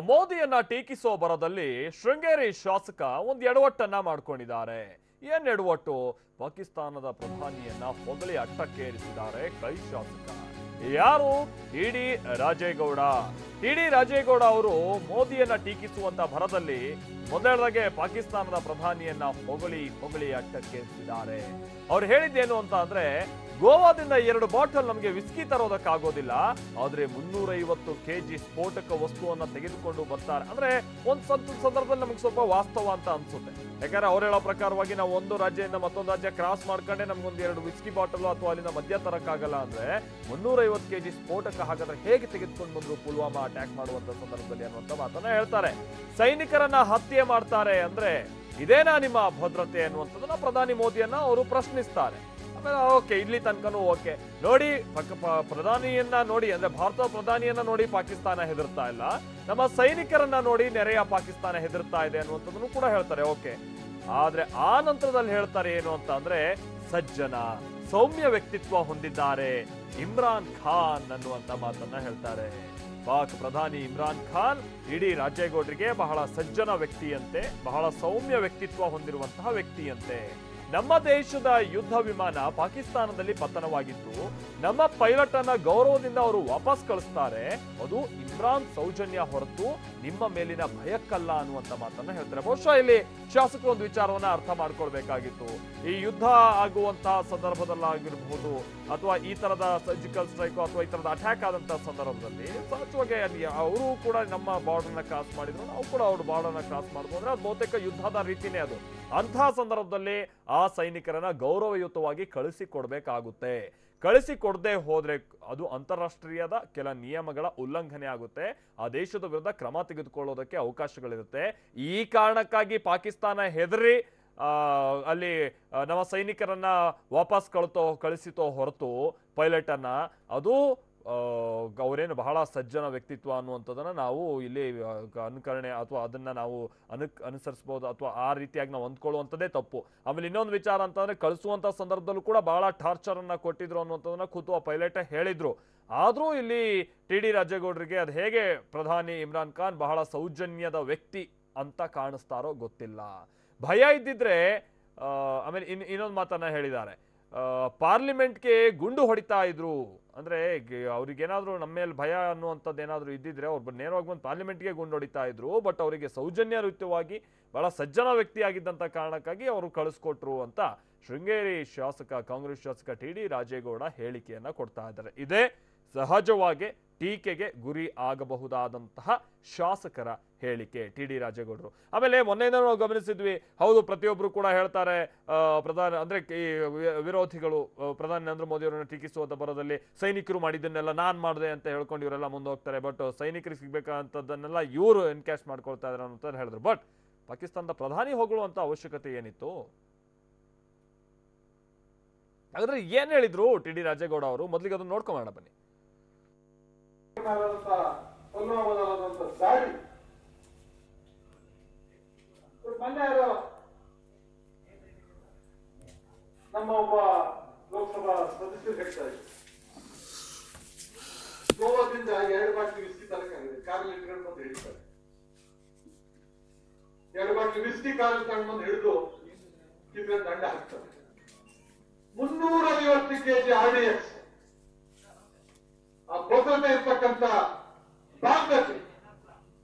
ಮೋದಿಯನ್ನ ಟೀಕಿಸೋ ಬರದಲ್ಲಿ ಶೃಂಗೇರಿ ಶಾಸಕ ಒಂದು ಎಡವಟ್ಟನ್ನ ಮಾಡ್ಕೊಂಡಿದ್ದಾರೆ. ಏನ್ ಎಡವಟ್ಟು? ಪಾಕಿಸ್ತಾನದ ಪ್ರಧಾನಿಯನ್ನ ಹೊಗಳಿ ಅಟ್ಟಕ್ಕೇರಿಸಿದ್ದಾರೆ ಕೈ ಶಾಸಕ. ಯಾರು? ಇಡಿ ರಾಜೇಗೌಡ. ಇಡಿ ರಾಜೇಗೌಡ ಅವರು ಮೋದಿಯನ್ನ ಟೀಕಿಸುವಂತ ಭರದಲ್ಲಿ ಮೊದಲಾಗೆ ಪಾಕಿಸ್ತಾನದ ಪ್ರಧಾನಿಯನ್ನ ಹೊಗಳಿ ಹೊಗಳಿ ಅಟ್ಟಕ್ಕೇರಿಸಿದ್ದಾರೆ. ಅವ್ರು ಹೇಳಿದ್ದೇನು ಅಂತ ಅಂದ್ರೆ ಗೋವಾದಿಂದ ಎರಡು ಬಾಟಲ್ ನಮಗೆ ವಿಸ್ಕಿ ತರೋದಕ್ಕಾಗೋದಿಲ್ಲ. ಆದ್ರೆ ಮುನ್ನೂರೈವತ್ತು ಕೆಜಿ ಸ್ಫೋಟಕ ವಸ್ತುವನ್ನ ತೆಗೆದುಕೊಂಡು ಬರ್ತಾರೆ. ಅಂದ್ರೆ ಒಂದ್ ಸಂತ, ಸಂದರ್ಭದಲ್ಲಿ ನಮಗೆ ಸ್ವಲ್ಪ ವಾಸ್ತವ ಅಂತ ಅನ್ಸುತ್ತೆ. ಯಾಕಂದ್ರೆ ಅವ್ರು ಹೇಳೋ ಪ್ರಕಾರವಾಗಿ ನಾವು ಒಂದು ರಾಜ್ಯದಿಂದ ಮತ್ತೊಂದು ರಾಜ್ಯ ಕ್ರಾಸ್ ಮಾಡ್ಕೊಂಡೆ ನಮ್ಗೊಂದು ಎರಡು ವಿಸ್ಕಿ ಬಾಟಲ್ ಅಥವಾ ಅಲ್ಲಿಂದ ಮದ್ಯ ತರಕ್ಕಾಗಲ್ಲ ಅಂದ್ರೆ ಮುನ್ನೂರೈವತ್ತು ಕೆಜಿ ಸ್ಫೋಟಕ ಹಾಗಾದ್ರೆ ಹೇಗೆ ತೆಗೆದುಕೊಂಡು ಬಂದ್ರು ಪುಲ್ವಾಮಾ ಅಟ್ಯಾಕ್ ಮಾಡುವಂತ ಸಂದರ್ಭದಲ್ಲಿ ಅನ್ನುವಂತ ಮಾತನ್ನ ಹೇಳ್ತಾರೆ. ಸೈನಿಕರನ್ನ ಹತ್ಯೆ ಮಾಡ್ತಾರೆ ಅಂದ್ರೆ ಇದೇನಾ ನಿಮ್ಮ ಭದ್ರತೆ ಅನ್ನುವಂಥದ್ದನ್ನ ಪ್ರಧಾನಿ ಮೋದಿಯನ್ನ ಅವರು ಪ್ರಶ್ನಿಸ್ತಾರೆ. ಆಮೇಲೆ ಓಕೆ ಇಲ್ಲಿ ತನಕನೂ ಓಕೆ. ನೋಡಿ ಪ್ರಧಾನಿಯನ್ನ ನೋಡಿ, ಅಂದ್ರೆ ಭಾರತದ ಪ್ರಧಾನಿಯನ್ನ ನೋಡಿ ಪಾಕಿಸ್ತಾನ ಹೆದರ್ತಾ ಇಲ್ಲ. ನಮ್ಮ ಸೈನಿಕರನ್ನ ನೋಡಿ ನೆರೆಯ ಪಾಕಿಸ್ತಾನ ಹೆದರ್ತಾ ಇದೆ ಅನ್ನುವಂಥದ್ದನ್ನು ಕೂಡ ಹೇಳ್ತಾರೆ, ಓಕೆ. ಆದ್ರೆ ಆ ನಂತರದಲ್ಲಿ ಹೇಳ್ತಾರೆ ಏನು ಅಂತ ಅಂದ್ರೆ, ಸಜ್ಜನ, ಸೌಮ್ಯ ವ್ಯಕ್ತಿತ್ವ ಹೊಂದಿದ್ದಾರೆ, ಇಮ್ರಾನ್ ಖಾನ್ ಅನ್ನುವಂತ ಮಾತನ್ನ ಹೇಳ್ತಾರೆ. ಪಾಕ್ ಪ್ರಧಾನಿ ಇಮ್ರಾನ್ ಖಾನ್ ಇಡೀ ರಾಜೇಗೌಡರಿಗೆ ಬಹಳ ಸಜ್ಜನ ವ್ಯಕ್ತಿಯಂತೆ, ಬಹಳ ಸೌಮ್ಯ ವ್ಯಕ್ತಿತ್ವ ಹೊಂದಿರುವಂತಹ ವ್ಯಕ್ತಿಯಂತೆ. ನಮ್ಮ ದೇಶದ ಯುದ್ಧ ವಿಮಾನ ಪಾಕಿಸ್ತಾನದಲ್ಲಿ ಪತನವಾಗಿದ್ದು ನಮ್ಮ ಪೈಲಟ್ ಅನ್ನ ಗೌರವದಿಂದ ಅವರು ವಾಪಸ್ ಕಳಿಸ್ತಾರೆ. ಅದು ಇಮ್ರಾನ್ ಸೌಜನ್ಯ ಹೊರತು ನಿಮ್ಮ ಮೇಲಿನ ಭಯಕ್ಕಲ್ಲ ಅನ್ನುವಂತ ಮಾತನ್ನ ಹೇಳ್ತಾರೆ. ಬಹುಶಃ ಇಲ್ಲಿ ಶಾಸಕರು ಒಂದು ವಿಚಾರವನ್ನ ಅರ್ಥ ಮಾಡ್ಕೊಳ್ಬೇಕಾಗಿತ್ತು. ಈ ಯುದ್ಧ ಆಗುವಂತಹ ಸಂದರ್ಭದಲ್ಲಾಗಿರಬಹುದು ಅಥವಾ ಈ ತರದ ಸರ್ಜಿಕಲ್ ಸ್ಟ್ರೈಕ್ ಅಥವಾ ಈ ತರದ ಅಟ್ಯಾಕ್ ಆದಂತಹ ಸಂದರ್ಭದಲ್ಲಿ ಸಹಜವಾಗಿ ಅಲ್ಲಿ ಅವರು ಕೂಡ ನಮ್ಮ ಬಾರ್ಡರ್ನ ಕ್ರಾಸ್ ಮಾಡಿದ್ರು. ನಾವು ಕೂಡ ಅವ್ರ ಬಾರ್ಡರ್ನ ಕ್ರಾಸ್ ಮಾಡಿದ್ರು ಅಂದ್ರೆ ಅದು ಬಹುತೇಕ ಯುದ್ಧದ ರೀತಿನೇ ಅದು. ಅಂತಹ ಸಂದರ್ಭದಲ್ಲಿ ಆ ಸೈನಿಕರನ್ನ ಗೌರವಯುತವಾಗಿ ಕಳಿಸಿ ಕೊಡಬೇಕಾಗುತ್ತೆ ಕಳಿಸಿ ಕೊಡದೆ ಹೋದ್ರೆ ಅದು ಅಂತಾರಾಷ್ಟ್ರೀಯದ ಕೆಲ ನಿಯಮಗಳ ಉಲ್ಲಂಘನೆ ಆಗುತ್ತೆ. ಆ ದೇಶದ ವಿರುದ್ಧ ಕ್ರಮ ತೆಗೆದುಕೊಳ್ಳೋದಕ್ಕೆ ಅವಕಾಶಗಳಿರುತ್ತೆ. ಈ ಕಾರಣಕ್ಕಾಗಿ ಪಾಕಿಸ್ತಾನ ಹೆದರಿ ಅಲ್ಲಿ ನಮ್ಮ ಸೈನಿಕರನ್ನ ವಾಪಸ್ ಕಳ್ತೋ, ಕಳಿಸಿತೋ ಹೊರತು ಪೈಲಟ್ ಅನ್ನ ಅದು ಅವರೇನು ಬಹಳ ಸಜ್ಜನ ವ್ಯಕ್ತಿತ್ವ ಅನ್ನುವಂಥದ್ದನ್ನು ನಾವು ಇಲ್ಲಿ ಅನುಕರಣೆ ಅಥವಾ ಅದನ್ನು ನಾವು ಅನು ಅನುಸರಿಸ್ಬೋದು ಅಥವಾ ಆ ರೀತಿಯಾಗಿ ನಾವು ಅಂದ್ಕೊಳ್ಳುವಂಥದ್ದೇ ತಪ್ಪು. ಆಮೇಲೆ ಇನ್ನೊಂದು ವಿಚಾರ ಅಂತಂದರೆ ಕಳಿಸುವಂಥ ಸಂದರ್ಭದಲ್ಲೂ ಕೂಡ ಬಹಳ ಟಾರ್ಚರನ್ನು ಕೊಟ್ಟಿದ್ರು ಅನ್ನುವಂಥದ್ದನ್ನು ಖುದ್ದು ಆ ಪೈಲಟೇ ಹೇಳಿದರು. ಆದರೂ ಇಲ್ಲಿ ಟಿ ಡಿ ರಾಜೇಗೌಡರಿಗೆ ಅದು ಹೇಗೆ ಪ್ರಧಾನಿ ಇಮ್ರಾನ್ ಖಾನ್ ಬಹಳ ಸೌಜನ್ಯದ ವ್ಯಕ್ತಿ ಅಂತ ಕಾಣಿಸ್ತಾರೋ ಗೊತ್ತಿಲ್ಲ. ಭಯ ಇದ್ದಿದ್ರೆ ಆಮೇಲೆ ಇನ್, ಇನ್ನೊಂದು ಮಾತನ್ನು ಹೇಳಿದ್ದಾರೆ. ಪಾರ್ಲಿಮೆಂಟ್ಗೆ ಗುಂಡು ಹೊಡಿತಾ ಇದ್ರು. ಅಂದ್ರೆ ಅವ್ರಿಗೇನಾದರೂ ನಮ್ಮ ಮೇಲೆ ಭಯ ಅನ್ನುವಂಥದ್ದು ಏನಾದರೂ ಇದ್ದಿದ್ರೆ ಅವ್ರು ನೇರವಾಗಿ ಬಂದು ಪಾರ್ಲಿಮೆಂಟ್ಗೆ ಗುಂಡು ಹೊಡಿತಾ ಇದ್ರು ಬಟ್ ಅವರಿಗೆ ಸೌಜನ್ಯ ಸೌಜನ್ಯಯುತವಾಗಿ ಬಹಳ ಸಜ್ಜನ ವ್ಯಕ್ತಿಯಾಗಿದ್ದಂಥ ಕಾರಣಕ್ಕಾಗಿ ಅವರು ಕಳಿಸ್ಕೊಟ್ರು ಅಂತ ಶೃಂಗೇರಿ ಶಾಸಕ, ಕಾಂಗ್ರೆಸ್ ಶಾಸಕ ಟಿ ಡಿ ರಾಜೇಗೌಡ ಹೇಳಿಕೆಯನ್ನ ಕೊಡ್ತಾ ಇದ್ದಾರೆ. ಇದೇ ಸಹಜವಾಗಿ ಟೀಕೆಗೆ ಗುರಿ ಆಗಬಹುದಾದಂತಹ ಶಾಸಕರ ಹೇಳಿಕೆ ಟಿ ಡಿ ರಾಜೇಗೌಡರು. ಆಮೇಲೆ ಮೊನ್ನೆಯಿಂದ ನಾವು ಗಮನಿಸಿದ್ವಿ, ಹೌದು ಪ್ರತಿಯೊಬ್ಬರು ಕೂಡ ಹೇಳ್ತಾರೆ ಪ್ರಧಾನ, ಅಂದ್ರೆ ಈ ವಿರೋಧಿಗಳು ಪ್ರಧಾನಿ ನರೇಂದ್ರ ಮೋದಿ ಅವರನ್ನು ಟೀಕಿಸುವಂತ ಬರೋದಲ್ಲಿ ಸೈನಿಕರು ಮಾಡಿದ್ದನ್ನೆಲ್ಲ ನಾನು ಮಾಡಿದೆ ಅಂತ ಹೇಳ್ಕೊಂಡು ಇವರೆಲ್ಲ ಮುಂದೆ ಹೋಗ್ತಾರೆ. ಬಟ್ ಸೈನಿಕರಿಗೆ ಸಿಗ್ಬೇಕಾದಂತದನ್ನೆಲ್ಲ ಇವರು ಎನ್ಕ್ಯಾಶ್ ಮಾಡ್ಕೊಳ್ತಾ ಇದ್ದಾರೆ ಅಂತ ಹೇಳಿದ್ರು. ಬಟ್ ಪಾಕಿಸ್ತಾನದ ಪ್ರಧಾನಿ ಹೊಗಳುವಂತ ಅವಶ್ಯಕತೆ ಏನಿತ್ತು? ಹಾಗಾದ್ರೆ ಏನ್ ಹೇಳಿದ್ರು ಟಿ ಡಿ ರಾಜೇಗೌಡ ಅವರು? ಮೊದಲಿಗೆ ಅದನ್ನ ನೋಡ್ಕೊಂಬೋಣ ಬನ್ನಿ. ಆದಂತ ಪುಲ್ವಾಮಾದಂತ ದಾಳಿ. ಮೊನ್ನೆ ಯಾರೋ ನಮ್ಮ ಒಬ್ಬ ಲೋಕಸಭಾ ಸದಸ್ಯರು ಹೇಳ್ತಾ ಇದ್ರು. ಗೋವಾದಿಂದ ಎರಡು ಬಾಟ್ಲಿ ವಿಸ್ಕಿ ತರಕಾಗಿದೆ ಕಾರಲ್ಲಿ ಇಟ್ಕೊಂಡು ಬಂದು ಎರಡು ಬಾಟ್ಲಿ ವಿಸ್ಕಿ ಕಾರಲ್ಲಿ ತಗೊಂಡು ಬಂದು ಹಿಡಿದು ಇಬ್ಬರ ದಂಡ ಹಾಕ್ತಾರೆ. ಮುನ್ನೂರ ಐವತ್ತು ಕೆಜಿ ಆರ್ ಡಿ ಎಕ್ಸ್ ಆ ಭದ್ರತೆ ಇರ್ತಕ್ಕಂತ ಭಾಗದಲ್ಲಿ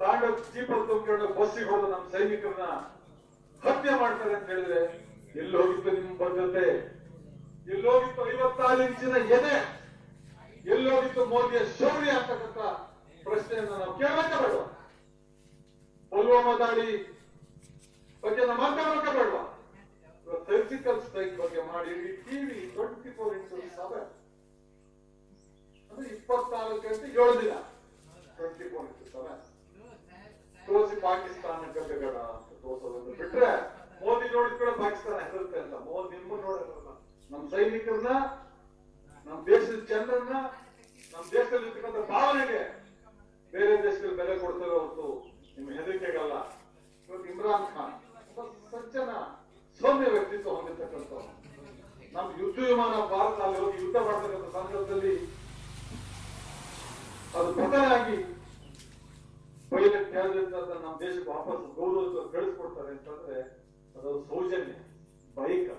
ತಾಂಡ ಜೀಪಲ್ ತುಂಬಿಕೊಂಡು ಬಸ್ಸಿಗೆ ಹೋದ ನಮ್ಮ ಸೈನಿಕರನ್ನ ಹತ್ಯೆ ಮಾಡ್ತಾರೆ ಅಂತ ಹೇಳಿದ್ರೆ ಎಲ್ಲಿ ಹೋಗಿತ್ತು ನಿಮ್ಮ ಭದ್ರತೆ? ಎಲ್ಲೋಗಿತ್ತು ಐವತ್ತಾರು ಇಂಚಿನ ಎದೆ? ಎಲ್ಲೋಗಿತ್ತು ಮೋದಿಯ ಶೌರ್ಯ ಅಂತಕ್ಕಂಥ ಪ್ರಶ್ನೆಯನ್ನ ನಾವು ಕೇಳಬೇಕ ಬೇಡವಾ? ಪುಲ್ವಾಮಾ ದಾಳಿ ಬಗ್ಗೆ ನಾವು ಮಾತಾಡಬೇಕ ಬೇಡವಾ? ಸರ್ಜಿಕಲ್ ಸ್ಟ್ರೈಕ್ ಬಗ್ಗೆ ಮಾಡಿ TV twenty four into seven ಅಂದ್ರೆ ಇಪ್ಪತ್ನಾಲ್ಕು ಗಂಟೆ ಏಳು ದಿನ ಟ್ವೆಂಟಿ ಫೋರ್ ಇಂಟು ಸೆವೆನ್ ತೋರಿಸಿ ಪಾಕಿಸ್ತಾನ ಬೇಡ ಅಂತ ತೋರಿಸೋದನ್ನು ಬಿಟ್ರೆ ಮೋದಿ ನೋಡಿದ ಕೂಡ ಪಾಕಿಸ್ತಾನ ಹೆದರುತ್ತೆ ಅಂತ ಮೋದಿ ನಿಮ್ಮ ನೋಡಲ್ಲ ನಮ್ಮ ಸೈನಿಕರನ್ನ, ನಮ್ಮ ದೇಶದ ಜನರನ್ನ, ನಮ್ಮ ದೇಶದಲ್ಲಿ ಇರ್ತಕ್ಕಂಥ ಭಾವನೆಗೆ ಬೇರೆ ದೇಶದಲ್ಲಿ ಬೆಲೆ ಕೊಡ್ತೇವೆ ಹೊರತು ನಿಮ್ಮ ಹೆದರಿಕೆಗಲ್ಲ. ಇವತ್ತು ಇಮ್ರಾನ್ ಖಾನ್ ಸಜ್ಜನ ಸೌಮ್ಯ ವ್ಯಕ್ತಿತ್ವ ಹೊಂದಿರ್ತಕ್ಕಂಥ ನಮ್ಮ ಯುದ್ಧ ವಿಮಾನ ಭಾರತ ಅಲ್ಲಿ ಹೋಗಿ ಯುದ್ಧ ಮಾಡ್ತಕ್ಕಂಥ ಸಂದರ್ಭದಲ್ಲಿ ಅದು ಮೊದಲಾಗಿ ಪೈಲಟ್ ನಮ್ಮ ದೇಶಕ್ಕೆ ವಾಪಸ್ ಗೌರವ ಕಳಿಸ್ಕೊಡ್ತಾರೆ ಅಂತಂದ್ರೆ ಅದು ಸೌಜನ್ಯ, ಬೈಕ್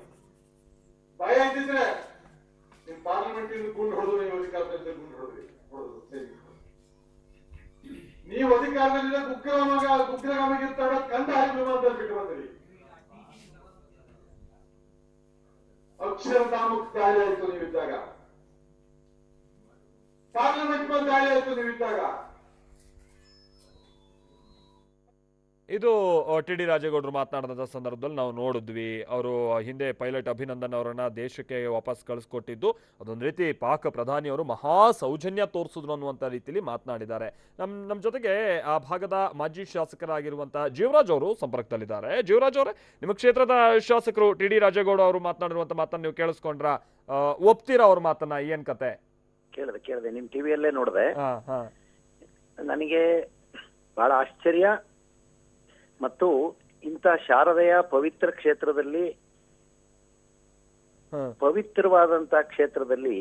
ಭಯ ಇದ್ದಿದ್ರೆ ನಿಮ್ ಪಾರ್ಲಿಮೆಂಟ್ ಇಂದ ಗುಂಡು ಹೊಡೆದು ನೀವು ಅಧಿಕಾರದಲ್ಲಿ ಗುಂಡು ಹೊಡೆದ್ರಿ ಹೊಡೆದು ಸೈನಿಕರು ನೀವು ಅಧಿಕಾರದಲ್ಲಿ ಉಗ್ರಗಾಮಿಗೆ ತಡ ಕಂದ ಹಾಕಿ ವಿಮಾನದಲ್ಲಿ ಬಿಟ್ಟು ಬಂದ್ರಿ. ಅಕ್ಷರಧಾಮಕ್ಕೆ ದಾಳಿ ಆಯ್ತು ನೀವಿದ್ದಾಗ. ಇದು ಟಿ ಡಿ ರಾಜೇಗೌಡರು ಮಾತನಾಡಿದಂಥ ಸಂದರ್ಭದಲ್ಲಿ ನಾವು ನೋಡಿದ್ವಿ. ಅವರು ಹಿಂದೆ ಪೈಲಟ್ ಅಭಿನಂದನ್ ಅವರನ್ನ ದೇಶಕ್ಕೆ ವಾಪಸ್ ಕಳಿಸ್ಕೊಟ್ಟಿದ್ದು. ಅದೊಂದು ರೀತಿ ಪಾಕ್ ಪ್ರಧಾನಿಯವರು ಮಹಾ ಸೌಜನ್ಯ ತೋರಿಸಿದ್ರು ಅನ್ನುವಂಥ ರೀತಿಯಲ್ಲಿ ಮಾತನಾಡಿದ್ದಾರೆ. ನಮ್ಮ ನಮ್ಮ ಜೊತೆಗೆ, ಆ ಭಾಗದ ಮಾಜಿ ಶಾಸಕರಾಗಿರುವಂಥ ಜೀವರಾಜ್ ಅವರು ಸಂಪರ್ಕದಲ್ಲಿದ್ದಾರೆ. ಜೀವರಾಜ್ ಅವರೇ, ನಿಮ್ಮ ಕ್ಷೇತ್ರದ ಶಾಸಕರು ಟಿ ಡಿ ರಾಜೇಗೌಡ ಅವರು ಮಾತನಾಡಿರುವಂಥ ಮಾತನ್ನು ನೀವು ಕೇಳಿಸ್ಕೊಂಡ್ರ? ಒಪ್ತೀರಾ ಅವ್ರ ಮಾತನ್ನ? ಏನು ಕತೆ? ಕೇಳಿದೆ ಕೇಳಿದೆ. ನಿಮ್ ಟಿವಿಯಲ್ಲೇ ನೋಡಿದೆ. ನನಗೆ ಬಹಳ ಆಶ್ಚರ್ಯ ಮತ್ತು ಇಂಥ ಶಾರದೆಯ ಪವಿತ್ರ ಕ್ಷೇತ್ರದಲ್ಲಿ ಪವಿತ್ರವಾದಂತ ಕ್ಷೇತ್ರದಲ್ಲಿ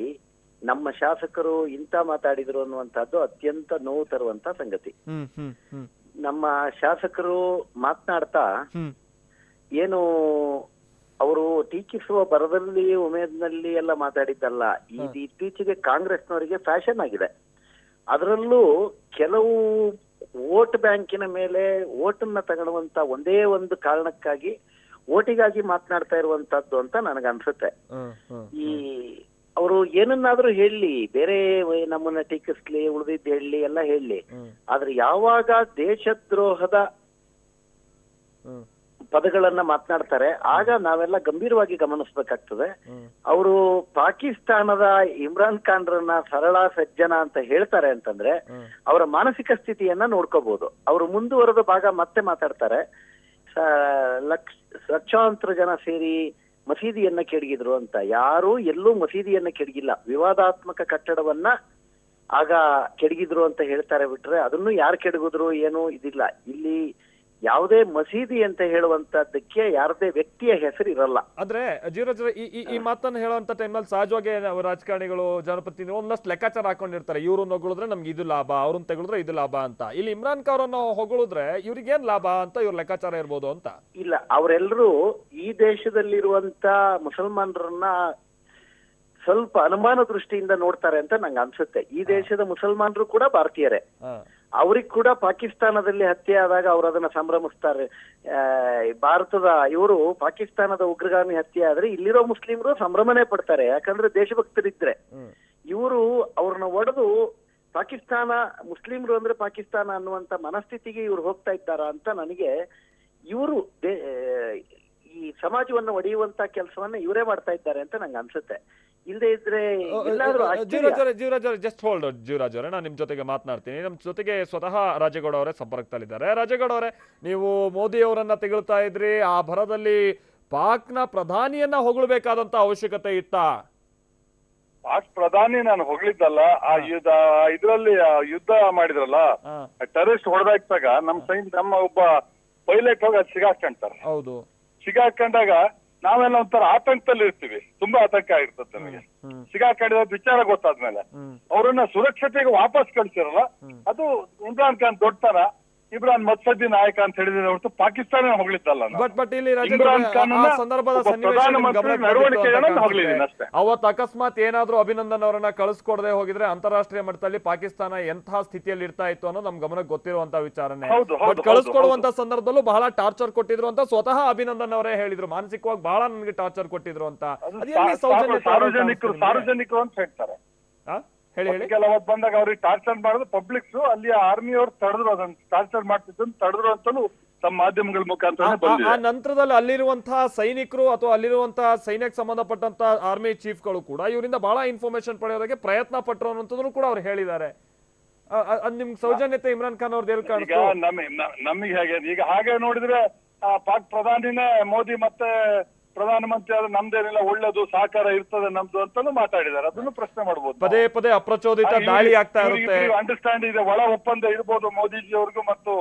ನಮ್ಮ ಶಾಸಕರು ಇಂತ ಮಾತಾಡಿದ್ರು ಅನ್ನುವಂತಹದ್ದು ಅತ್ಯಂತ ನೋವು ತರುವಂತ ಸಂಗತಿ. ನಮ್ಮ ಶಾಸಕರು ಮಾತನಾಡ್ತಾ ಏನು ಅವರು ಟೀಕಿಸುವ ಬರದಲ್ಲಿ ಉಮೇದ್ನಲ್ಲಿ ಎಲ್ಲ ಮಾತಾಡಿದ್ದಲ್ಲ. ಇದು ಇತ್ತೀಚೆಗೆ ಕಾಂಗ್ರೆಸ್ನವರಿಗೆ ಫ್ಯಾಷನ್ ಆಗಿದೆ. ಅದರಲ್ಲೂ ಕೆಲವು ವೋಟ್ ಬ್ಯಾಂಕಿನ ಮೇಲೆ ವೋಟನ್ನ ತಗೊಳ್ಳುವಂತ ಒಂದೇ ಒಂದು ಕಾರಣಕ್ಕಾಗಿ ಓಟಿಗಾಗಿ ಮಾತನಾಡ್ತಾ ಇರುವಂತದ್ದು ಅಂತ ನನಗನ್ಸುತ್ತೆ. ಈ ಅವರು ಏನನ್ನಾದ್ರೂ ಹೇಳಿ ಬೇರೆ ನಮ್ಮನ್ನ ಟೀಕಿಸ್ಲಿ ಉಳಿದಿದ್ದು ಹೇಳಿ ಎಲ್ಲ ಹೇಳಿ. ಹ್ಮ್. ಆದ್ರೆ ಯಾವಾಗ ದೇಶದ್ರೋಹದ ಪದಗಳನ್ನ ಮಾತನಾಡ್ತಾರೆ. ಆಗ ನಾವೆಲ್ಲ ಗಂಭೀರವಾಗಿ ಗಮನಿಸಬೇಕಾಗ್ತದೆ. ಅವರು ಪಾಕಿಸ್ತಾನದ ಇಮ್ರಾನ್ ಖಾನ್ರನ್ನ ಸರಳ ಸಜ್ಜನ ಅಂತ ಹೇಳ್ತಾರೆ ಅಂತಂದ್ರೆ ಅವರ ಮಾನಸಿಕ ಸ್ಥಿತಿಯನ್ನ ನೋಡ್ಕೋಬಹುದು ಅವರು ಮುಂದುವರೆದ ಭಾಗ ಮತ್ತೆ ಮಾತಾಡ್ತಾರೆ. ಲಕ್ಷ ಲಕ್ಷಾಂತರ ಜನ ಸೇರಿ ಮಸೀದಿಯನ್ನ ಕೆಡಗಿದ್ರು ಅಂತ. ಯಾರು ಎಲ್ಲೂ ಮಸೀದಿಯನ್ನ ಕೆಡಗಿಲ್ಲ. ವಿವಾದಾತ್ಮಕ ಕಟ್ಟಡವನ್ನ ಆಗ ಕೆಡಗಿದ್ರು ಅಂತ ಹೇಳ್ತಾರೆ ಬಿಟ್ರೆ ಅದನ್ನು ಯಾರು ಕೆಡಗಿದ್ರು ಏನು ಇದಿಲ್ಲ. ಇಲ್ಲಿ ಯಾವುದೇ ಮಸೀದಿ ಅಂತ ಹೇಳುವಂತದ್ದಕ್ಕೆ ಯಾರದೇ ವ್ಯಕ್ತಿಯ ಹೆಸರು ಇರಲ್ಲ ಆದ್ರೆ ಜೀರೋ ಈ ಮಾತನ್ನ ಹೇಳುವಂತ ಟೈಮಲ್ಲಿ ಸಹಜವಾಗಿ ರಾಜಕಾರಣಿಗಳು ಜನಪ್ರತಿನಿಧಿ ಒಂದಷ್ಟು ಲೆಕ್ಕಾಚಾರ ಹಾಕೊಂಡಿರ್ತಾರೆ. ಇವ್ರನ್ನ ಹೊಗಳಿದ್ರೆ ನಮ್ಗೆ ಇದು ಲಾಭ ಅವ್ರನ್ನ ತೆಗಳಿದ್ರೆ ಇದು ಲಾಭ ಅಂತ. ಇಲ್ಲಿ ಇಮ್ರಾನ್ ಖಾನ್ ಹೊಗಳಿದ್ರೆ ಇವ್ರಿಗೇನ್ ಲಾಭ ಅಂತ ಇವ್ರ ಲೆಕ್ಕಾಚಾರ ಇರ್ಬೋದು ಅಂತ? ಇಲ್ಲ ಅವರೆಲ್ಲರೂ ಈ ದೇಶದಲ್ಲಿರುವಂತ ಮುಸಲ್ಮಾನರನ್ನ ಸ್ವಲ್ಪ ಅನುಮಾನ ದೃಷ್ಟಿಯಿಂದ ನೋಡ್ತಾರೆ ಅಂತ ನಂಗೆ ಅನ್ಸುತ್ತೆ. ಈ ದೇಶದ ಮುಸಲ್ಮಾನರು ಕೂಡ ಭಾರತೀಯರೇ. ಅವ್ರಿಗೆ ಕೂಡ ಪಾಕಿಸ್ತಾನದಲ್ಲಿ ಹತ್ಯೆ ಆದಾಗ ಅವ್ರು ಅದನ್ನ ಸಂಭ್ರಮಿಸ್ತಾರೆ. ಆ, ಭಾರತದ ಇವರು ಪಾಕಿಸ್ತಾನದ ಉಗ್ರಗಾಮಿ ಹತ್ಯೆ ಆದ್ರೆ ಇಲ್ಲಿರೋ ಮುಸ್ಲಿಮರು ಸಂಭ್ರಮನೆ ಪಡ್ತಾರೆ. ಯಾಕಂದ್ರೆ ದೇಶಭಕ್ತರಿದ್ರೆ. ಇವರು ಅವ್ರನ್ನ ಒಡೆದು ಪಾಕಿಸ್ತಾನ ಮುಸ್ಲಿಮ್ರು ಅಂದ್ರೆ ಪಾಕಿಸ್ತಾನ ಅನ್ನುವಂತ ಮನಸ್ಥಿತಿಗೆ ಇವ್ರು ಹೋಗ್ತಾ ಇದ್ದಾರಾ ಅಂತ ನನಗೆ ಇವರು ಈ ಸಮಾಜವನ್ನು ಒಡೆಯುವಂತ ಕೆಲಸವನ್ನ ಇವರೇ ಮಾಡ್ತಾ ಇದ್ದಾರೆ ಅಂತ ನಂಗೆ ಅನ್ಸುತ್ತೆ. ಇಲ್ಲದೆ ಇದ್ರೆ ಎಲ್ಲಾದ್ರೂ ಆಶ್ಚರ್ಯ. ಜೀವರಾಜ್ ಅವರೇ ಜಸ್ಟ್ ಹೋಲ್ಡ್ ಜೀವರಾಜ್ ಅವರೇ. ನಾನು ನಿಮ್ ಜೊತೆಗೆ ಮಾತನಾಡ್ತೀನಿ. ನಮ್ ಜೊತೆಗೆ ಸ್ವತಃ ರಾಜೇಗೌಡ ಅವರೇ ಸಂಪರ್ಕದಲ್ಲಿದ್ದಾರೆ. ರಾಜೇಗೌಡ ಅವರೇ ನೀವು ಮೋದಿ ಅವರನ್ನ ತೆಗಳ್ತಾ ಇದ್ರಿ. ಆ ಭರದಲ್ಲಿ ಪಾಕ್ನ ಪ್ರಧಾನಿಯನ್ನ ಹೊಗಳಬೇಕಾದಂತ ಅವಶ್ಯಕತೆ ಇತ್ತಾ? ಪಾಕ್ ಪ್ರಧಾನಿ ನಾನು ಹೊಗಳಿದ್ದಲ್ಲ ಆ ಯುದ್ಧ ಇದ್ರಲ್ಲಿ ಆ ಯುದ್ಧ ಮಾಡಿದ್ರಲ್ಲ ಟೆರರಿಸ್ಟ್ ಹೊಡೆದಾಕ್ದಾಗ ನಮ್ ಸೈನ್ ನಮ್ಮ ಒಬ್ಬ ಪೈಲಟ್ ಹೋಗಿ ಅದ್ ಸಿಗಾಕೊಂತಾರೆ ಹೌದು. ಸಿಗಾಕೊಂಡಾಗ ನಾವೆಲ್ಲ ಒಂಥರ ಆತಂಕದಲ್ಲಿ ಇರ್ತೀವಿ. ತುಂಬಾ ಆತಂಕ ಆಗಿರ್ತದೆ ನಮಗೆ. ಸಿಗಾಕಾಡಿದ ವಿಚಾರ ಗೊತ್ತಾದ್ಮೇಲೆ. ಅವರನ್ನ ಸುರಕ್ಷತೆಗೆ ವಾಪಸ್ ಕಳ್ಸಿರಲ್ಲ. ಅದು ಇಮ್ರಾನ್ ಖಾನ್ ದೊಡ್ಡತನ. ಇಮ್ರಾನ್ ಮತ್ಸದ್ದಿ ನಾಯಕ ಅಂತ ಹೇಳಿದ್ರೆ ಹೊರತು ಪಾಕಿಸ್ತಾನ ಹೊಗಳಿದ್ದಲ್ಲ ನಾನು. ಬಟ್ ಬಟ್ ಇಲ್ಲಿ ಸಂದರ್ಭದ ಅವತ್ ಸನ್ನಿವೇಶ. ಅವತ್ತು ಅಕಸ್ಮಾತ್ ಏನಾದ್ರೂ ಅಭಿನಂದನ್ ಅವರನ್ನ ಕಳಿಸ್ಕೊಡದೆ ಹೋಗಿದ್ರೆ ಅಂತಾರಾಷ್ಟ್ರೀಯ ಮಟ್ಟದಲ್ಲಿ ಪಾಕಿಸ್ತಾನ ಎಂತಹ ಸ್ಥಿತಿಯಲ್ಲಿ ಇರ್ತಾ ಇತ್ತು ಅನ್ನೋದು ನಮ್ ಗಮನಕ್ಕೆ ಗೊತ್ತಿರುವಂತ ವಿಚಾರನೆ ಬಟ್ ಕಳಿಸ್ಕೊಡುವಂತ ಸಂದರ್ಭದಲ್ಲೂ ಬಹಳ ಟಾರ್ಚರ್ ಕೊಟ್ಟಿದ್ರು ಅಂತ ಸ್ವತಃ ಅಭಿನಂದನ್ ಅವರೇ ಹೇಳಿದ್ರು ಮಾನಸಿಕವಾಗಿ ಬಹಳ ನನಗೆ ಟಾರ್ಚರ್ ಕೊಟ್ಟಿದ್ರು ಅಂತ ಸಾರ್ವಜನಿಕರು ಸಾರ್ವಜನಿಕರು ಅಂತ ಹೇಳ್ತಾರೆ? ಹೇಳಿ ಹೇಳಿ. ಬಂದಾಗ ಅವ್ರಿಗೆ ಟಾರ್ಚರ್ ಮಾಡಿದ್ರು ಪಬ್ಲಿಕ್ಸ್ ಅಲ್ಲಿ ಆರ್ಮಿ ಆರ್ಮಿಯವ್ರು ತಡೆದ್ರು ಅದನ್ನ ಟಾರ್ಚರ್ ಮಾಡ್ತಿದ್ದು ತಡೆದ್ರು ಅಂತಲೂ ತಮ್ಮ ಮಾಧ್ಯಮಗಳ ಮುಖಾಂತರ ಆ- ನಂತರದಲ್ಲಿ ಅಲ್ಲಿರುವಂತಹ ಸೈನಿಕರು ಅಥವಾ ಅಲ್ಲಿರುವಂತಹ ಸೈನ್ಯಕ್ಕೆ ಸಂಬಂಧಪಟ್ಟಂತ ಆರ್ಮಿ ಚೀಫ್ಗಳು ಕೂಡ ಇವರಿಂದ ಬಹಳ ಇನ್ಫಾರ್ಮೇಶನ್ ಪಡೆಯೋದಕ್ಕೆ ಪ್ರಯತ್ನ ಪಟ್ಟರು ಅನ್ನೋದನ್ನು ಕೂಡ ಅವ್ರು ಹೇಳಿದ್ದಾರೆ. ನಿಮ್ ಆ- ಅದ್ ನಿಮ್ಗೆ ಸೌಜನ್ಯತೆ ಇಮ್ರಾನ್ ಖಾನ್ ಅವ್ರದ್ದು ಎಲ್ಲಿ ಕಾಣಿಸ್ತು ನಮಗೆ ನಮಗೆ ಹೇಗೆ ಈಗ ಹಾಗೆ ನೋಡಿದ್ರೆ ಪಾಕ್ ಪ್ರಧಾನಿನೇ ಮೋದಿ ಮತ್ತೆ ಪ್ರಧಾನಮಂತ್ರಿ ಆದ್ರೆ ನಮ್ದೇನಿಲ್ಲ ಒಳ್ಳೇದು ಸಹಕಾರ ಇರ್ತದೆ ನಮ್ದು ಅಂತಾನು ಮಾತಾಡಿದ್ದಾರೆ. ಅದನ್ನು ಪ್ರಶ್ನೆ ಮಾಡಬಹುದು ಪದೇ ಪದೇ ಅಪ್ರಚೋದಿತ ದಾಳಿ ಆಗ್ತಾ ಇರುತ್ತೆ. ಅಂಡರ್ಸ್ಟ್ಯಾಂಡ್ ಇದೆ ಒಳ ಒಪ್ಪಂದ ಇರ್ಬೋದು ಮೋದಿಜಿ ಅವ್ರಿಗೂ ಮತ್ತು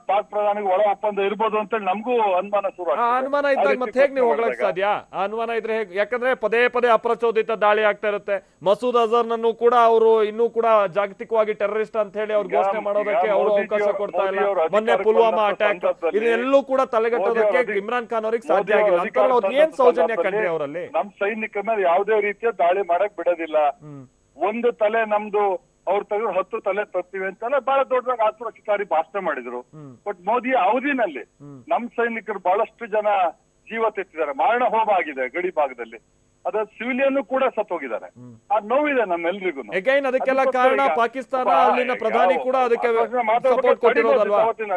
ಪಾಕ್ ಪ್ರಧಾನಿ ಪ್ರಧಾನಿಗೆ ಒಳ ಒಪ್ಪಂದ ಇರ್ಬೋದು ಅಂತೇಳಿ ನಮಗೂ ಅನುಮಾನ ಶುರು ಆ. ಅನುಮಾನ ಇದ್ದಾಗ ಮತ್ತೆ ಹೇಗೆ ನೀವು ಹೋಗ್ಲಕ್ ಸಾಧ್ಯ? ಆ ಅನುಮಾನ ಇದ್ರೆ ಹೇಗೆ? ಯಾಕಂದ್ರೆ ಪದೇ ಪದೇ ಅಪ್ರಚೋದಿತ ದಾಳಿ ಆಗ್ತಾ ಇರುತ್ತೆ. ಮಸೂದ್ ಅಜರ್ನನ್ನು ಕೂಡ ಅವರು ಇನ್ನೂ ಕೂಡ ಜಾಗತಿಕವಾಗಿ ಟೆರರಿಸ್ಟ್ ಅಂತ ಹೇಳಿ ಅವ್ರು ಘೋಷಣೆ ಮಾಡೋದಕ್ಕೆ ಅವರು ಅವಕಾಶ ಕೊಡ್ತಾ ಇಲ್ಲ. ಮೊನ್ನೆ ಪುಲ್ವಾಮಾ ಅಟ್ಯಾಕ್ ಇದೆಲ್ಲೂ ಕೂಡ ತಲೆಗಟ್ಟೋದಕ್ಕೆ ಇಮ್ರಾನ್ ಖಾನ್ ಅವ್ರಿಗೆ ಸಾಧ್ಯ ಆಗಿಲ್ಲ. ಅಂತ ಅವ್ರು ಏನ್ ಸೌಜನ್ಯ ಕಂಡ್ರಿ ಅವರಲ್ಲಿ? ನಮ್ ಸೈನಿಕ ಮೇಲೆ ಯಾವುದೇ ರೀತಿಯ ದಾಳಿ ಮಾಡಕ್ ಬಿಡೋದಿಲ್ಲ. ಒಂದು ತಲೆ ನಮ್ದು ಅವ್ರು ತೆಗೆದು ಹತ್ತು ತಲೆ ತರ್ತೀವಿ ಅಂತೆಲ್ಲ ಬಹಳ ದೊಡ್ಡದಾಗಿ ಆತ್ಮಕಾರಿ ಭಾಷಣ ಮಾಡಿದ್ರು. ಬಟ್ ಮೋದಿ ಅವಧಿನಲ್ಲಿ. ನಮ್ ಸೈನಿಕರು ಬಹಳಷ್ಟು ಜನ ಜೀವ ತೆತ್ತಿದ್ದಾರೆ. ಮಾರಣ ಹೋಮ ಆಗಿದೆ ಗಡಿ ಭಾಗದಲ್ಲಿ. ಅದ ಸಿವಿಲಿಯನ್ ಕೂಡ ಸತ್ತೋಗಿದ್ದಾರೆ. ಆ ನೋವಿದೆ ನಮ್ಮೆಲ್ರಿಗೂ. ಅದಕ್ಕೆಲ್ಲ ಕಾರಣ ಪಾಕಿಸ್ತಾನ ಅಲ್ಲಿನ ಪ್ರಧಾನಿ ಕೂಡ ಅದಕ್ಕೆ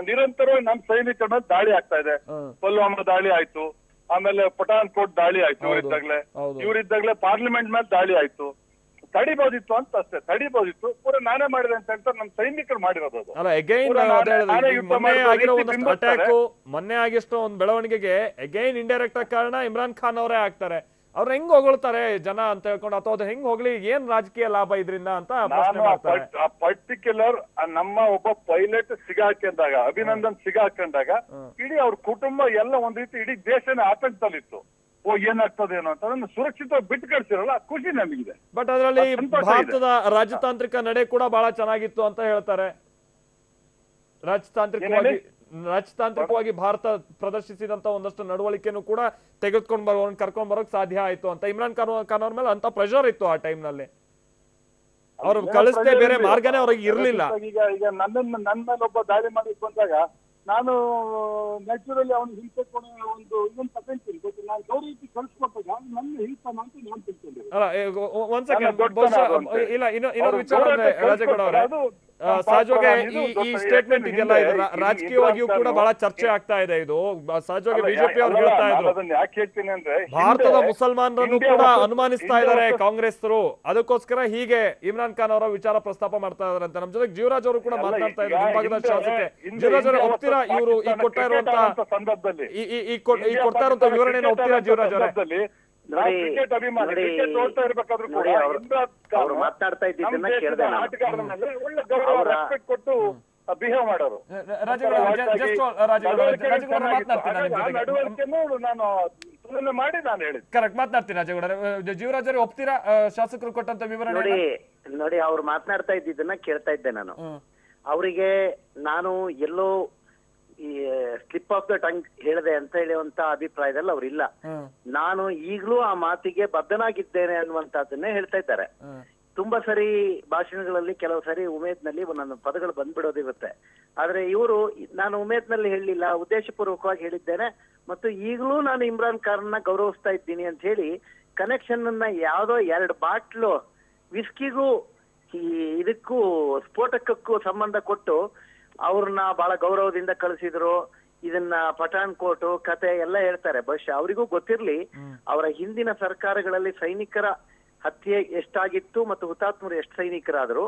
ನಿರಂತರವಾಗಿ ನಮ್ ಸೈನಿಕರ ಮೇಲೆ ದಾಳಿ ಆಗ್ತಾ ಇದೆ. ಪುಲ್ವಾಮಾ ದಾಳಿ ಆಯ್ತು. ಆಮೇಲೆ ಪಠಾನ್ಕೋಟ್ ದಾಳಿ ಆಯ್ತು ಹೌದು. ಇವರಿದ್ದಾಗ್ಲೇ ಪಾರ್ಲಿಮೆಂಟ್ ಮೇಲೆ ದಾಳಿ ಆಯ್ತು. ತಡಿಬೋದಿತ್ತು ಅಂತ ಅಷ್ಟೇ. ತಡಿಬೋದಿತ್ತು. ಪೂರ ನಾನೇ ಮಾಡಿದೆ ಅಂತ ಹೇಳ್ತಾರೆ ನಮ್ ಸೈನಿಕರು ಮಾಡಿರೋದು ಅಲ್ಲ ಮೊನ್ನೆ ಮಾಡಿದ ಆಗಿರೋ ಒಂದಷ್ಟು ಬಿಂಬಿಸ್ತಾರೆ. ಮೊನ್ನೆ ಆಗಿಷ್ಟು ಒಂದು ಬೆಳವಣಿಗೆಗೆ ಎಗೈನ್ ಇಂಡೈರೆಕ್ಟ್ ಆಗಿ ಕಾರಣ ಇಮ್ರಾನ್ ಖಾನ್ ಅವರೇ ಆಗ್ತಾರೆ. ಅವ್ರು ಹೆಂಗ್ ಹೊಗಳ್ತಾರೆ ಜನ ಅಂತ ಹೇಳ್ಕೊಂಡು ಅಥವಾ ಅದು ಹೆಂಗ್ ಹೋಗ್ಲಿ ಏನ್ ರಾಜಕೀಯ ಲಾಭ ಇದ್ರಿಂದ ಅಂತ ಪರ್ಟಿಕ್ಯುಲರ್ ನಮ್ಮ ಒಬ್ಬ ಪೈಲಟ್ ಸಿಗಾಕೊಂಡಾಗ ಅಭಿನಂದನ್ ಸಿಗಾಕೊಂಡಾಗ ಇಡೀ ಅವ್ರ ಕುಟುಂಬ ಎಲ್ಲ ಒಂದ್ ರೀತಿ ಇಡೀ ದೇಶನೇ ಆತಂಕದಲ್ಲಿತ್ತು. ಓ ಏನಾಗ್ತದೇನೋ ಅಂತ. ಅದನ್ನು ಸುರಕ್ಷಿತವಾಗಿ ಬಿಟ್ಟು ಕಳ್ಸಿರಲ್ಲ ಖುಷಿ ನಮಗಿದೆ. ಬಟ್ ಅದರಲ್ಲಿ. ಭಾರತದ ರಾಜತಾಂತ್ರಿಕ ನಡೆ ಕೂಡ ಬಹಳ ಚೆನ್ನಾಗಿತ್ತು ಅಂತ ಹೇಳ್ತಾರೆ. ರಾಜತಾಂತ್ರಿಕವಾಗಿ ರಾಜತಾಂತ್ರಿಕವಾಗಿ ಭಾರತ ಪ್ರದರ್ಶಿಸಿದಂತ ಒಂದಷ್ಟು ನಡವಳಿಕೆನೂ ಕೂಡ ತೆಗೆದುಕೊಂಡು ಬರೋ ಕರ್ಕೊಂಡ್ ಬರೋಕ್ ಸಾಧ್ಯ ಆಯ್ತು ಅಂತ. ಇಮ್ರಾನ್ ಖಾನ್ ಖಾನ್ ಅವ್ರ ಮೇಲೆ ಅಂತ ಪ್ರೆಷರ್ ಇತ್ತು ಆ ಟೈಮ್ನಲ್ಲಿ. ಅವ್ರು ಕಳಿಸದೆ ಬೇರೆ. ಮಾರ್ಗನೇ ಅವ್ರಿಗೆ ಇರ್ಲಿಲ್ಲ. ಈಗ ಈಗ ನನ್ನ ನನ್ನ ಮೇಲೆ ಒಬ್ಬ ದಾಳಿ ಮಾಡಿ ಬಂದಾಗ ನಾನು ನ್ಯಾಚುರಲಿ ಅವನು ಹಿಂಸೆ ಕೊಡೋ ಒಂದು ಇನ್ನೊಂದು ತಗೊಂತೀನಿ ಗೊತ್ತಿಲ್ಲ ನಾನು ಗೌರವ ಕಳಿಸ್ಕೊಟ್ಟಾಗ ನನ್ನ ಹಿಂಸನ ಅಂತ ನಾನು ತಿಳ್ಕೊಂಡಿದ್ದೀನಿ. ಇಲ್ಲ ಇನ್ನು ಇನ್ನೊಂದು ವಿಚಾರ ರಾಜೇಗೌಡ ಅವರೇ. ಸಹಜವಾಗಿ ಈ ಈ ಸ್ಟೇಟ್ಮೆಂಟ್ ಇದೆಲ್ಲ ರಾಜಕೀಯವಾಗಿಯೂ ಕೂಡ ಬಹಳ ಚರ್ಚೆ ಆಗ್ತಾ ಇದೆ ಇದು. ಸಹಜವಾಗಿ ಬಿಜೆಪಿ ಅವರು ಹೇಳ್ತಾ ಇದ್ರು. ಭಾರತದ ಮುಸಲ್ಮಾನರನ್ನು ಕೂಡ ಅನುಮಾನಿಸ್ತಾ ಇದ್ದಾರೆ ಕಾಂಗ್ರೆಸ್ರು. ಅದಕ್ಕೋಸ್ಕರ ಹೀಗೆ ಇಮ್ರಾನ್ ಖಾನ್ ಅವರ ವಿಚಾರ ಪ್ರಸ್ತಾಪ ಮಾಡ್ತಾ ಇದಾರೆ ಅಂತ. ನಮ್ ಜೊತೆಗೆ ಜೀವರಾಜ್ ಅವರು ಕೂಡ ಮಾತಾಡ್ತಾ ಮಾತನಾಡ್ತಾ ಇದ್ದಾರೆ ಭಾಗದ ಶಾಸಕ. ಜೀವರಾಜ್ ಅವರು ಒಪ್ತೀರಾ ಇವರು ಈ ಕೊಟ್ಟ ಕೊಡ್ತಾ ಇರುವಂತ ಈ ಈ- ಈ ಕೊಡ್- ಕೊಡ್ತಾ ಇರುವಂತ ವಿವರಣೆಯನ್ನು ಒಪ್ತೀರಾ ಜೀವರಾಜ್ ಅವರೇ? ಅವ್ರು- ಇದ್ದಿದ್ದನ್ನ ನಮ್ಮ ನಾನು. ಆಟಗಾರರ ಮೇಲೆ ಒಳ್ಳೆ ಗೌರವ ರೆಸ್ಪೆಕ್ಟ್ ಕೊಟ್ಟು ಬಿಹೇವ್ ಮಾಡೋರು. ನಾನು ಮಾಡಿ ನಾನು ಹೇಳಿದ್ ಕರೆಕ್ಟ್ ಮಾತನಾಡ್ತೀನಿ ರಾಜೇಗೌಡ. ಜೀವರಾಜ್ ಒಪ್ತೀರಾ? ಶಾಸಕರು ಕೊಟ್ಟಂತ ವಿವರಣೆ ನೋಡಿ ನೋಡಿ ಅವ್ರು ಮಾತನಾಡ್ತಾ ಇದ್ದಿದ್ದನ್ನ ಕೇಳ್ತಾ ಇದ್ದೆ ನಾನು. ಅವರಿಗೆ ನಾನು ಎಲ್ಲೋ ಈ ಸ್ಲಿಪ್ ಆಫ್ ದ ಟಂಗ್ ಹೇಳಿದೆ ಅಂತ ಹೇಳುವಂತ ಅಭಿಪ್ರಾಯದಲ್ಲಿ ಅವ್ರಿಲ್ಲ ನಾನು ಈಗಲೂ ಆ ಮಾತಿಗೆ ಬದ್ಧನಾಗಿದ್ದೇನೆ ಅನ್ನುವಂತದ್ದನ್ನೇ ಹೇಳ್ತಾ ಇದ್ದಾರೆ. ತುಂಬಾ ಸರಿ ಭಾಷಣಗಳಲ್ಲಿ ಕೆಲವು ಸರಿ ಉಮೇದ್ನಲ್ಲಿ ನನ್ನ ಪದಗಳು ಬಂದ್ಬಿಡೋದಿರುತ್ತೆ ಆದ್ರೆ ಇವರು ನಾನು ಉಮೇದ್ನಲ್ಲಿ ಹೇಳಲಿಲ್ಲ ಉದ್ದೇಶಪೂರ್ವಕವಾಗಿ ಹೇಳಿದ್ದೇನೆ. ಮತ್ತು ಈಗಲೂ ನಾನು ಇಮ್ರಾನ್ ಖಾನ್ನ ಗೌರವಿಸ್ತಾ ಇದ್ದೀನಿ ಅಂತ ಹೇಳಿ ಕನೆಕ್ಷನ್ ಅನ್ನ ಯಾವ್ದೋ ಎರಡು ಬಾಟ್ಲು ವಿಸ್ಕಿಗೂ ಈ ಇದಕ್ಕೂ ಸ್ಫೋಟಕಕ್ಕೂ ಸಂಬಂಧ ಕೊಟ್ಟು ಅವ್ರನ್ನ ಬಹಳ ಗೌರವದಿಂದ ಕಳಿಸಿದ್ರು. ಇದನ್ನ ಪಠಾಣ್ ಕೋಟು ಕತೆ ಎಲ್ಲ ಹೇಳ್ತಾರೆ. ಬಹುಶಃ ಅವರಿಗೂ ಗೊತ್ತಿರ್ಲಿ ಅವರ ಹಿಂದಿನ ಸರ್ಕಾರಗಳಲ್ಲಿ ಸೈನಿಕರ ಹತ್ಯೆ ಎಷ್ಟಾಗಿತ್ತು ಮತ್ತು ಹುತಾತ್ಮರು ಎಷ್ಟು ಸೈನಿಕರಾದ್ರು.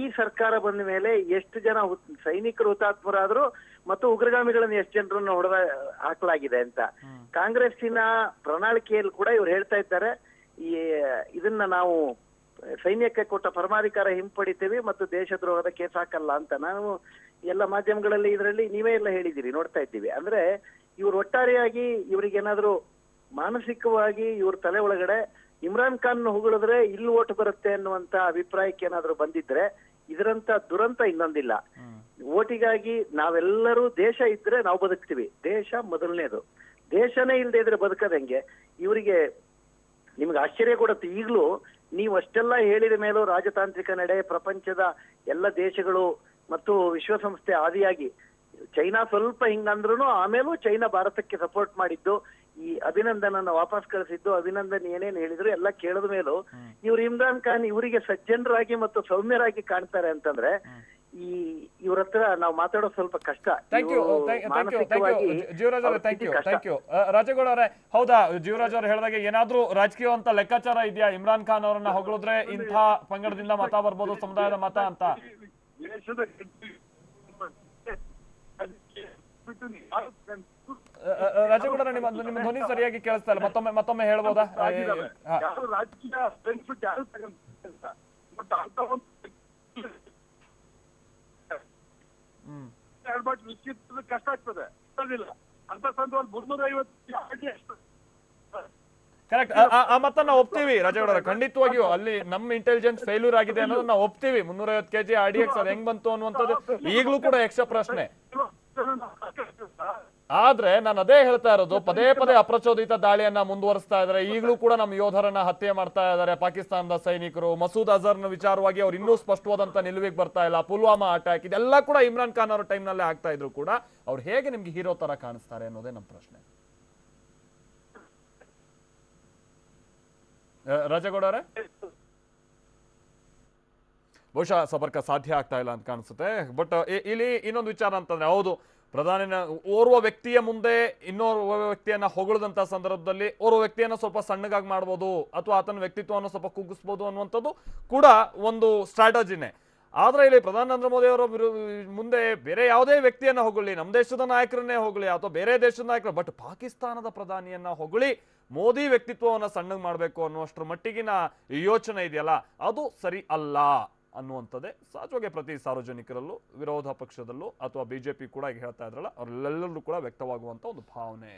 ಈ ಸರ್ಕಾರ ಬಂದ ಮೇಲೆ ಎಷ್ಟು ಜನ ಸೈನಿಕರು ಹುತಾತ್ಮರಾದ್ರು ಮತ್ತು ಉಗ್ರಗಾಮಿಗಳನ್ನ ಎಷ್ಟು ಜನರನ್ನ ಹೊಡೆದ ಹಾಕಲಾಗಿದೆ ಅಂತ. ಕಾಂಗ್ರೆಸ್ಸಿನ ಪ್ರಣಾಳಿಕೆಯಲ್ಲಿ ಕೂಡ ಇವ್ರು ಹೇಳ್ತಾ ಇದ್ದಾರೆ. ಈ ಇದನ್ನ ನಾವು ಸೈನ್ಯಕ್ಕೆ ಕೊಟ್ಟ ಪರಮಾಧಿಕಾರ ಹಿಂಪಡಿತೇವೆ ಮತ್ತು ದೇಶದ್ರೋಹದ ಕೇಸ್ ಹಾಕಲ್ಲ ಅಂತ. ನಾವು ಎಲ್ಲ ಮಾಧ್ಯಮಗಳಲ್ಲಿ ಇದರಲ್ಲಿ ನೀವೇ ಎಲ್ಲ ಹೇಳಿದ್ದೀರಿ ನೋಡ್ತಾ ಇದ್ದೀವಿ. ಅಂದ್ರೆ ಇವ್ರು ಒಟ್ಟಾರೆಯಾಗಿ ಇವರಿಗೇನಾದ್ರೂ ಮಾನಸಿಕವಾಗಿ ಇವ್ರ ತಲೆ ಒಳಗಡೆ ಇಮ್ರಾನ್ ಖಾನ್ ಹೊಗಳಿದ್ರೆ ಇಲ್ಲಿ ಓಟ್ ಬರುತ್ತೆ ಅನ್ನುವಂತ ಅಭಿಪ್ರಾಯಕ್ಕೆ ಏನಾದ್ರೂ ಬಂದಿದ್ರೆ ಇದರಂತ ದುರಂತ ಇನ್ನೊಂದಿಲ್ಲ. ಓಟಿಗಾಗಿ ನಾವೆಲ್ಲರೂ ದೇಶ ಇದ್ರೆ ನಾವು ಬದುಕ್ತೀವಿ. ದೇಶ ಮೊದಲನೇದು. ದೇಶನೇ ಇಲ್ಲದೆ ಇದ್ರೆ ಬದುಕದ ಹೆಂಗೆ? ಇವರಿಗೆ ನಿಮ್ಗೆ ಆಶ್ಚರ್ಯ ಕೊಡುತ್ತೆ. ಈಗಲೂ ನೀವು ಅಷ್ಟೆಲ್ಲ ಹೇಳಿದ ಮೇಲೂ ರಾಜತಾಂತ್ರಿಕ ನಡೆ ಪ್ರಪಂಚದ ಎಲ್ಲ ದೇಶಗಳು ಮತ್ತು ವಿಶ್ವಸಂಸ್ಥೆ ಆದಿಯಾಗಿ ಚೈನಾ ಸ್ವಲ್ಪ ಹಿಂಗಂದ್ರು ಆಮೇಲೂ ಚೈನಾ ಭಾರತಕ್ಕೆ ಸಪೋರ್ಟ್ ಮಾಡಿದ್ದು ಈ ಅಭಿನಂದನನ್ನ ವಾಪಸ್ ಕಳಿಸಿದ್ದು ಅಭಿನಂದನ್ ಏನೇನ್ ಹೇಳಿದ್ರು ಎಲ್ಲ ಕೇಳಿದ ಮೇಲೂ ಇವ್ರು ಇಮ್ರಾನ್ ಖಾನ್ ಇವರಿಗೆ ಸಜ್ಜನರಾಗಿ ಮತ್ತು ಸೌಮ್ಯರಾಗಿ ಕಾಣ್ತಾರೆ ಅಂತಂದ್ರೆ ಈ ಇವ್ರ ಹತ್ರ ನಾವು ಮಾತಾಡೋದು ಸ್ವಲ್ಪ ಕಷ್ಟ. ಜೀವರಾಜ್ ಅವರೇ ಅವ್ರ thank you thank you Rajegowda ಅವರೇ ಹೌದಾ? ಜೀವರಾಜ್ ಅವರು ಹೇಳಿದಾಗ ಏನಾದ್ರೂ ರಾಜಕೀಯ ಅಂತ ಲೆಕ್ಕಾಚಾರ ಇದೆಯಾ? ಇಮ್ರಾನ್ ಖಾನ್ ಅವರನ್ನ ಹೊಗಳಿದ್ರೆ ಇಂತಹ ಪಂಗಡದಿಂದ ಮತ ಬರ್ಬೋದು ಸಮುದಾಯದ ಮತ ಅಂತ. ದೇಶದ ರಾಜೇಗೌಡ ನಿಮ್ಮ ನಿಮ್ಮ ಧ್ವನಿ ಸರಿಯಾಗಿ ಕೇಳಿಸ್ತಾ ಇಲ್ಲ. ಮತ್ತೊಮ್ಮೆ ಮತ್ತೊಮ್ಮೆ ಹೇಳ್ಬೋದಾ. ಯಾರು ರಾಜಕೀಯ ಬೆನಿಫಿಟ್ ಯಾರು ಬಟ್ ಅಂತ ಒಂದು ಎರಡು ಕಷ್ಟ ಆಗ್ತದೆ. ಅಂತ ಸಂದರ್ಭ ಮುನ್ನೂರ ಐವತ್ತು ಕರೆಕ್ಟ್ ಆ ನಾವು ಒಪ್ತೀವಿ ರಾಜೇಗೌಡರ. ಖಂಡಿತವಾಗಿಯೂ ಅಲ್ಲಿ ನಮ್ಮ ಇಂಟೆಲಿಜೆನ್ಸ್ ಫೇಲ್ಯೂರ್ ಆಗಿದೆ ಅನ್ನೋದನ್ನ ನಾವು ಒಪ್ತೀವಿ. ಮುನ್ನೂರೈವತ್ತು ಕೆಜಿ ಆರ್ ಡಿ ಎಕ್ಸ್ ಅದು ಹೆಂಗ್ ಬಂತು ಅನ್ನುವಂಥದ್ದು ಈಗಲೂ ಕೂಡ ಯಕ್ಷ ಪ್ರಶ್ನೆ. ಆದ್ರೆ ನಾನು ಅದೇ ಹೇಳ್ತಾ ಇರೋದು ಪದೇ ಪದೇ ಅಪ್ರಚೋದಿತ ದಾಳಿಯನ್ನ ಮುಂದುವರಿಸ್ತಾ ಇದ್ದಾರೆ. ಈಗಲೂ ಕೂಡ ನಮ್ಮ ಯೋಧರನ್ನ ಹತ್ಯೆ ಮಾಡ್ತಾ ಇದ್ದಾರೆ ಪಾಕಿಸ್ತಾನದ ಸೈನಿಕರು. ಮಸೂದ್ ಅಜರ್ನ ವಿಚಾರವಾಗಿ ಅವ್ರು ಇನ್ನೂ ಸ್ಪಷ್ಟವಾದಂತ ನಿಲುವಿಗೆ ಬರ್ತಾ ಇಲ್ಲ. ಪುಲ್ವಾಮಾ ಅಟ್ಯಾಕ್ ಇದೆಲ್ಲ ಕೂಡ ಇಮ್ರಾನ್ ಖಾನ್ ಅವರ ಟೈಮ್ನಲ್ಲೇ ಆಗ್ತಾ ಇದ್ರು ಕೂಡ. ಅವ್ರು ಹೇಗೆ ನಿಮ್ಗೆ ಹೀರೋ ತರ ಕಾಣಿಸ್ತಾರೆ ಅನ್ನೋದೇ ನಮ್ಮ ಪ್ರಶ್ನೆ. ರಾಜೇಗೌಡ ಬಹುಶಃ ಸಂಪರ್ಕ ಸಾಧ್ಯ ಆಗ್ತಾ ಇಲ್ಲ ಅಂತ ಕಾಣಿಸುತ್ತೆ. ಬಟ್ ಇಲ್ಲಿ ಇನ್ನೊಂದು ವಿಚಾರ ಅಂತಂದ್ರೆ, ಹೌದು, ಪ್ರಧಾನಿನ ಓರ್ವ ವ್ಯಕ್ತಿಯ ಮುಂದೆ ಇನ್ನೋರ್ವ ವ್ಯಕ್ತಿಯನ್ನ ಹೊಗಳದಂತ ಸಂದರ್ಭದಲ್ಲಿ ಓರ್ವ ವ್ಯಕ್ತಿಯನ್ನ ಸ್ವಲ್ಪ ಸಣ್ಣಗಾಗಿ ಮಾಡ್ಬೋದು, ಅಥವಾ ಆತನ ವ್ಯಕ್ತಿತ್ವವನ್ನು ಸ್ವಲ್ಪ ಕುಗ್ಗಿಸ್ಬೋದು ಅನ್ನುವಂಥದ್ದು ಕೂಡ ಒಂದು ಸ್ಟ್ರಾಟಜಿನೇ. ಆದ್ರೆ ಇಲ್ಲಿ ಪ್ರಧಾನ ನರೇಂದ್ರ ಮೋದಿ ಅವರ ಮುಂದೆ ಬೇರೆ ಯಾವುದೇ ವ್ಯಕ್ತಿಯನ್ನ ಹೊಗಳಿ ನಮ್ಮ ದೇಶದ ನಾಯಕರನ್ನೇ ಹೊಗಳಿ ಅಥವಾ ಬೇರೆ ದೇಶದ ನಾಯಕರು ಬಟ್ ಪಾಕಿಸ್ತಾನದ ಪ್ರಧಾನಿಯನ್ನ ಹೊಗಳಿ ಮೋದಿ ವ್ಯಕ್ತಿತ್ವವನ್ನು ಸಣ್ಣಗೆ ಮಾಡಬೇಕು ಅನ್ನುವಷ್ಟರ ಮಟ್ಟಿಗಿನ ಯೋಚನೆ ಇದೆಯಲ್ಲ, ಅದು ಸರಿ ಅಲ್ಲ ಅನ್ನುವಂಥದ್ದೇ ಸಹಜವಾಗಿ ಪ್ರತಿ ಸಾರ್ವಜನಿಕರಲ್ಲೂ, ವಿರೋಧ ಪಕ್ಷದಲ್ಲೂ ಅಥವಾ ಬಿಜೆಪಿ ಕೂಡ ಹೇಳ್ತಾ ಇದ್ರಲ್ಲ ಅವರೆಲ್ಲರೂ ಕೂಡ ವ್ಯಕ್ತವಾಗುವಂತ ಒಂದು ಭಾವನೆ.